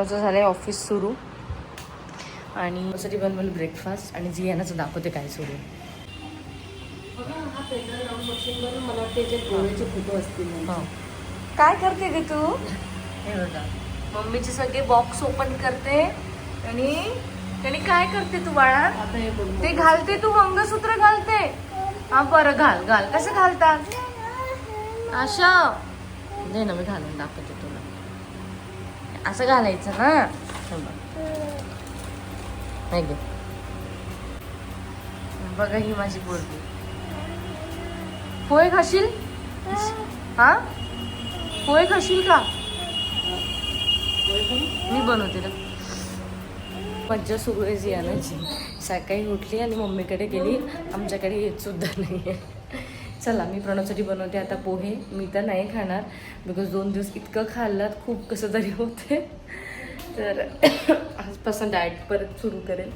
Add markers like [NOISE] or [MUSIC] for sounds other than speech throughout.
प्रणवचं झालं आहे ऑफिस सुरू. आणि साठी बनवलं ब्रेकफास्ट आणि जी यांनाच दाखवते काय सुरू आहे. मला वाटते जे गोळ्याचे फोटो असतील हो. काय करते ग तू? हे बघा. मम्मीचे सगळे बॉक्स ओपन करते आणि आणि काय करते तू बाळा? ते घालते तू मंगळसूत्र घालते. हा बरं घाल घाल. कसं घालतात अशा दे ना मी घालून दाखवते. असं घालायचं ना नाही बघ. बघा ही माझी पोरगी. पोहे खाशील? हा? पोहे खाशील का? मी बनवते ना. मज्जा सुरू आहे जियानाची. सकाळी उठली आणि मम्मीकडे गेली. आमच्याकडे येत सुद्धा नाही आहे चला मी प्रणवसाठी बनवते आता पोहे. मी तर नाही खाणार बिकॉज दोन दिवस इतकं खाल्लात खूप कसं तरी होते. तर आजपासून डाएट परत सुरू करेल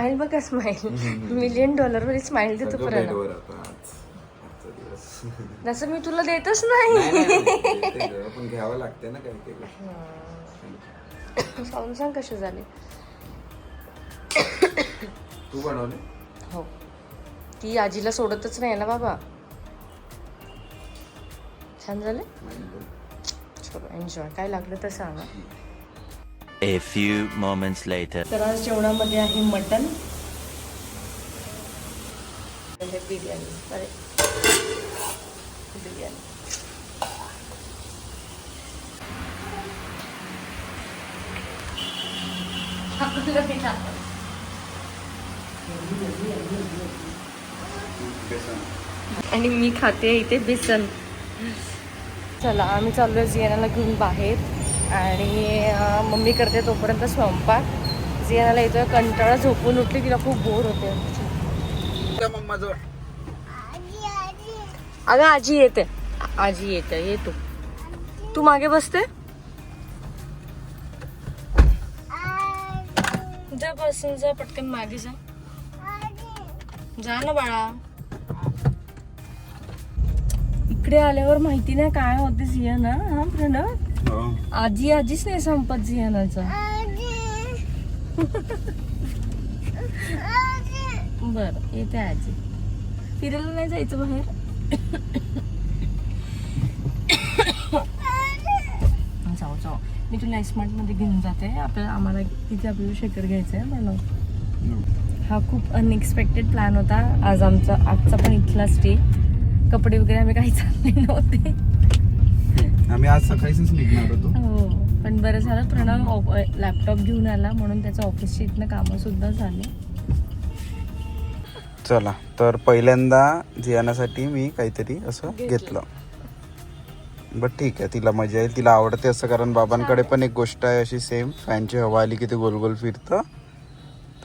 स्माईल बघा स्माईल मिलियन डॉलर देतो आता आज आजचा दिवस. [LAUGHS] जसं मी तुला देतच नाही, पण घ्यावं लागते ना काही काही. सांगून सांग कसे झाले. तू बनवले? हो. ती आजीला सोडतच नाही ना बाबा. छान झाले? एन्जॉय काय लागलं तर सांगा. A few moments later. तर आज जेवणामध्ये आहे मटन म्हणजे बिर्याणी. अरे. बिर्याणी. आणि मी खाते इथे बेसन. चला आम्ही चाललोय जियानाला घेऊन बाहेर. आणि मम्मी करते तोपर्यंत स्वयंपाक. जियानाला येतोय कंटाळा झोपून उठली तिला खूप बोर होते. अगं आजी येते. आजी येते ये तू. तू मागे बसते? जा बसून जा पटकन मागे जा. जा ना बाळा. इकडे आल्यावर माहिती नाही काय होते जियाना हा प्रणव. आजी आजीच नाही संपत जियानाचा. बर येते आजी. फिरायला नाही जायचं बाहेर? जाऊ जाऊ. मी तुला स्मार्टमध्ये घेऊन जाते. आपल्याला आम्हाला तिथे आपल्याला शेकर घ्यायचं आहे मला हा खूप अनएक्सपेक्टेड प्लॅन होता. आज आमचा आजचा पण इथला स्टे कपडे वगैरे आम्ही काही चालले नव्हते. आम्ही आज सकाळीच निघणार होतो. हो पण बरं झालं प्रणव लॅपटॉप घेऊन आला म्हणून त्याच्या ऑफिसची इथनं कामं सुद्धा झाली. चला तर पहिल्यांदा जियानासाठी मी काहीतरी असं घेतलं. बट ठीक आहे तिला मजा येईल तिला आवडते असं कारण बाबांकडे पण एक गोष्ट आहे अशी सेम फॅनची हवा आली की ते गोल गोल फिरतं.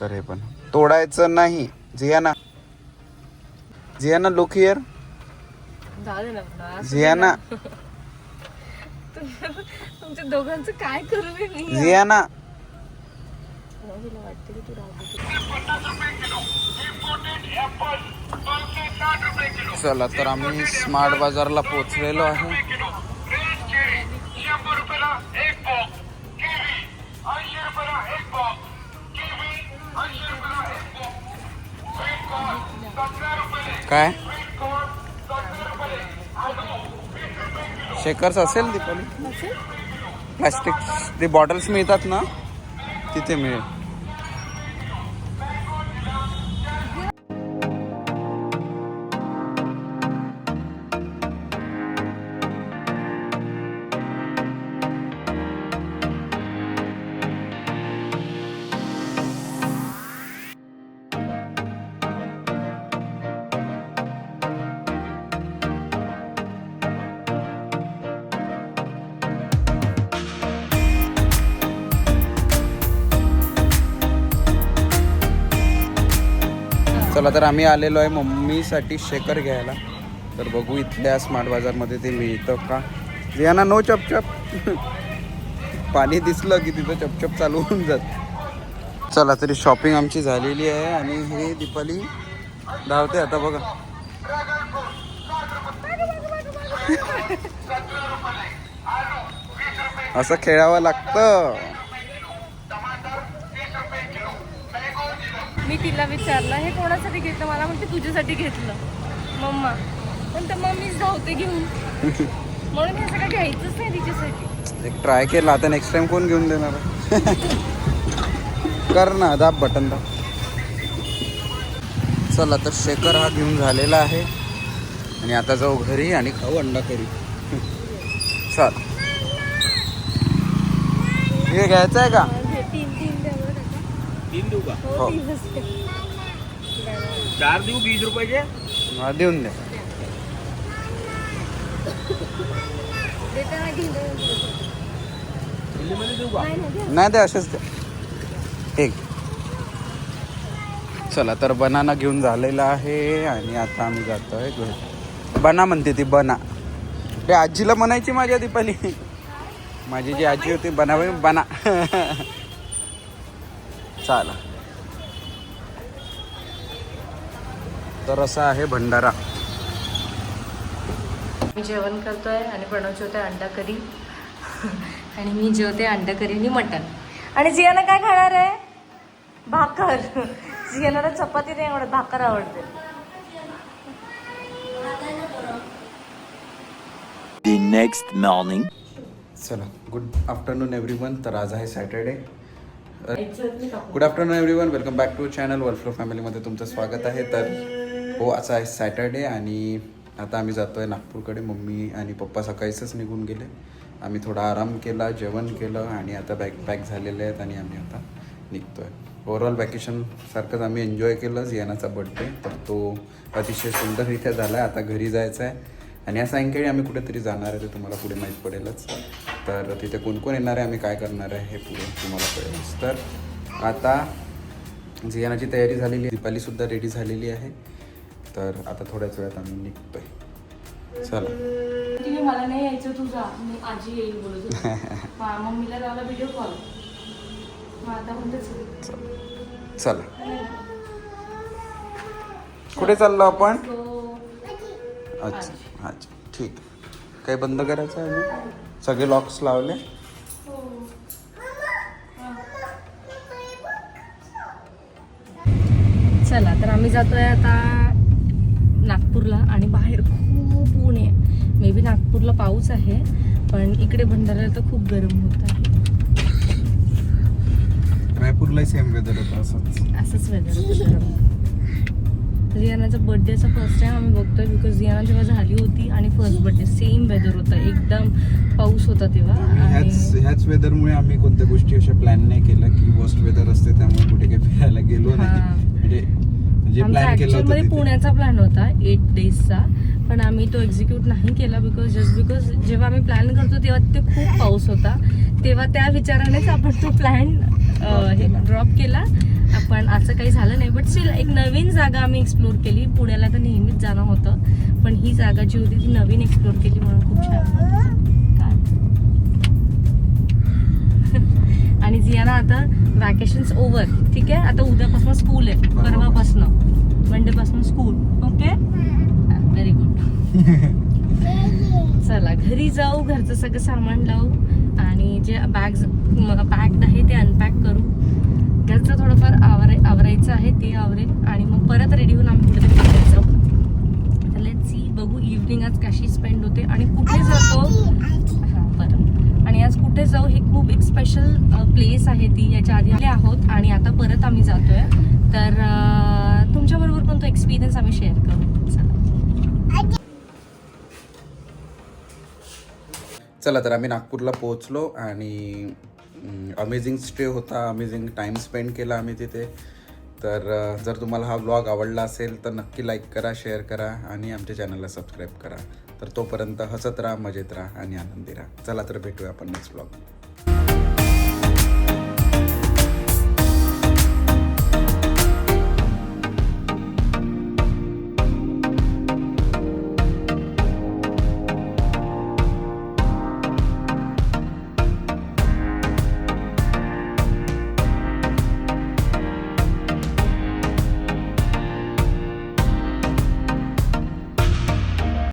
तर हे पण. तोडायचं नाही. Ziana. Jiana look here Jiana. तुमच्या दोघांचं काय करू मी? वाटतं की तू राहू चला तर आम्ही स्मार्ट बाजारला पोचलेलो आहे. काय? शेकर्स असेल दीपाली. प्लास्टिक ते बॉटल्स मिळतात ना तिथे मिळेल. चला तर आम्ही आलेलो आहे मम्मीसाठी शेकर घ्यायला. तर बघू इथल्या स्मार्ट बाजारमध्ये ते मिळतं का? जियाना नो चपचप पाणी दिसलं की तिथं चपचप चालू होऊन जात. चला तरी शॉपिंग आमची झालेली आहे आणि हे दीपाली धावते आता बघा. [LAUGHS] असं खेळावं लागतं. मी तिला विचारलं हे कोणासाठी घेतलं? मला म्हणते तुझ्यासाठी घेतलं. मम्मा. पण तर मम्मीच धावते घेऊन. [LAUGHS] म्हणून हे सगळं घ्यायचंच नाही तिच्यासाठी. एक ट्राय केला आता नेक्स्ट टाइम कोण घेऊन देणार? [LAUGHS] कर ना दाब बटन दाब. चला तर शेकर हा घेऊन झालेला आहे. आणि आता जाऊ घरी आणि खाऊ अंडा करी [LAUGHS] चल. हे घ्यायचं आहे का तीन तीन द्यावं काका. तीन देऊ का? हो द्या. चार देऊ वीस रुपयाचे? हा, देऊन द्या देताना घेऊन द्या. दिल्लीमध्ये देऊ का? नाही, नाही, द्या. नाही ते असेच द्या एक. चला तर बनाना घेऊन झालेला आहे आणि आता आम्ही जातोय घरी. बना म्हणते ती बना. ते आजीला म्हणायची माझ्या दीपाली. माझी जी आजी होती बना बाई, [LAUGHS] बना. चला. तर असा आहे भंडारा. मी जेवण करतोय आणि प्रणव जेवतोय अंडा करी आणि मी जेवते अंडा करी आणि मटण. आणि जियाना काय खाणार आहे? भाकर. जियाला चपाती नाही आवडत भाकर आवडते. The next morning. चला गुड आफ्टरनून एव्हरी वन तर आज आहे Saturday good afternoon everyone welcome back to channel world फॅमिलीमध्ये तुमचं स्वागत आहे. तर हो असं आहे सॅटर्डे आणि आता आम्ही जातो आहे नागपूरकडे. मम्मी आणि पप्पा सकाळीच निघून गेले. आम्ही थोडा आराम केला जेवण केलं आणि आता बॅग पॅक झालेले आहेत आणि आम्ही आता निघतो आहे ओव्हरऑल वॅकेशन सारखंच आम्ही एन्जॉय केलं जियानाचा बड्डे तर तो अतिशय सुंदररित्या झाला आहे आता घरी जायचं आहे आणि या सायंकाळी आम्ही कुठेतरी जाणार आहे ते तुम्हाला पुढे माहीत पडेलच. तर तिथे कोण कोण येणार आहे आम्ही काय करणार आहे हे पुढे तुम्हाला कळेलच तर आता जियानाची तयारी झालेली आहे दीपालीसुद्धा रेडी झालेली आहे. तर आता थोड्याच वेळात आम्ही निघतोय. चला. तुम्ही मला नाही यायचं तुझा मी आजी येईल बोलत होती. [LAUGHS] मा- मम्मीला लावला व्हिडिओ कॉल मग आता म्हणतेच चला. कुठे चाललो आपण? अच्छा. अच्छा ठीक. काही बंद करायचं आहे अजून? सगळे लॉक्स लावले? चला तर आम्ही जातोय आता नागपूरला आणि बाहेर खूप ऊन आहे. मे बी नागपूरला पाऊस आहे पण इकडे भंडाऱ्याला तर खूप गरम होत आहे. रायपूरलाही सेम वेदर होतं असंच. असंच वेदर रियानाचा बर्थडेचा फर्स्ट टाइम आम्ही बघतोय बिकॉज रियाना जेव्हा झाली होती आणि फर्स्ट बर्थडे सेम वेदर होता. एकदम पाऊस होता तेव्हा. ह्याच वेदरमुळे आम्ही कोणत्या गोष्टी अशा प्लॅन नाही केलं की वर्स्ट वेदर असते त्यामुळे कुठे काही फिरायला गेलो नाही. म्हणजे मध्ये तिथे. पुण्याचा प्लॅन होता एट डेजचा पण आम्ही तो एक्झिक्यूट नाही केला बिकॉज जस्ट बिकॉज जेव्हा आम्ही प्लॅन करतो तेव्हा ते खूप पाऊस होता. तेव्हा त्या विचारानेच आपण तो प्लॅन हे ड्रॉप केला. आपण असं काही झालं नाही. बट स्टील एक नवीन जागा आम्ही एक्सप्लोर केली. पुण्याला तर नेहमीच जाणं होतं. पण ही जागा जी होती ती नवीन एक्सप्लोर केली म्हणून खूप छान? [LAUGHS] आणि जियाना आता वॅकेशन्स ओव्हर ठीक आहे? आता उद्यापासून स्कूल आहे. परवापासून. मंडेपासून स्कूल ओके व्हेरी गुड चला घरी जाऊ घरचं सगळं सामान लावू. आणि जे बॅग्स पॅक्ड आहे ते अनपॅक करू. घरचं थोडंफार आवराय आवरायचं आहे ते आवरेल आणि मग परत रेडी होऊन आम्ही कुठेतरी जाऊ. सी बघू इव्हनिंग आज कशी स्पेंड होते आणि कुठे जातो? हां बरं. आणि आज कुठे जाऊ हे खूप एक स्पेशल प्लेस आहे ती. याच्या आधी आले आहोत आणि आता परत आम्ही जातोय. तर तुमच्याबरोबर पण तो एक्सपिरियन्स आम्ही शेअर करू? चला. चला तर आम्ही नागपूरला पोहोचलो आणि अमेझिंग स्टे होता अमेझिंग टाईम स्पेंड केला आम्ही तिथे. तर जर तुम्हाला हा ब्लॉग आवडला असेल तर नक्की लाईक करा शेअर करा आणि आमच्या चॅनलला सबस्क्राईब करा. तर तोपर्यंत हसत राहा मजेत राहा आणि आनंदी राहा. चला तर भेटूया आपण नेक्स्ट ब्लॉग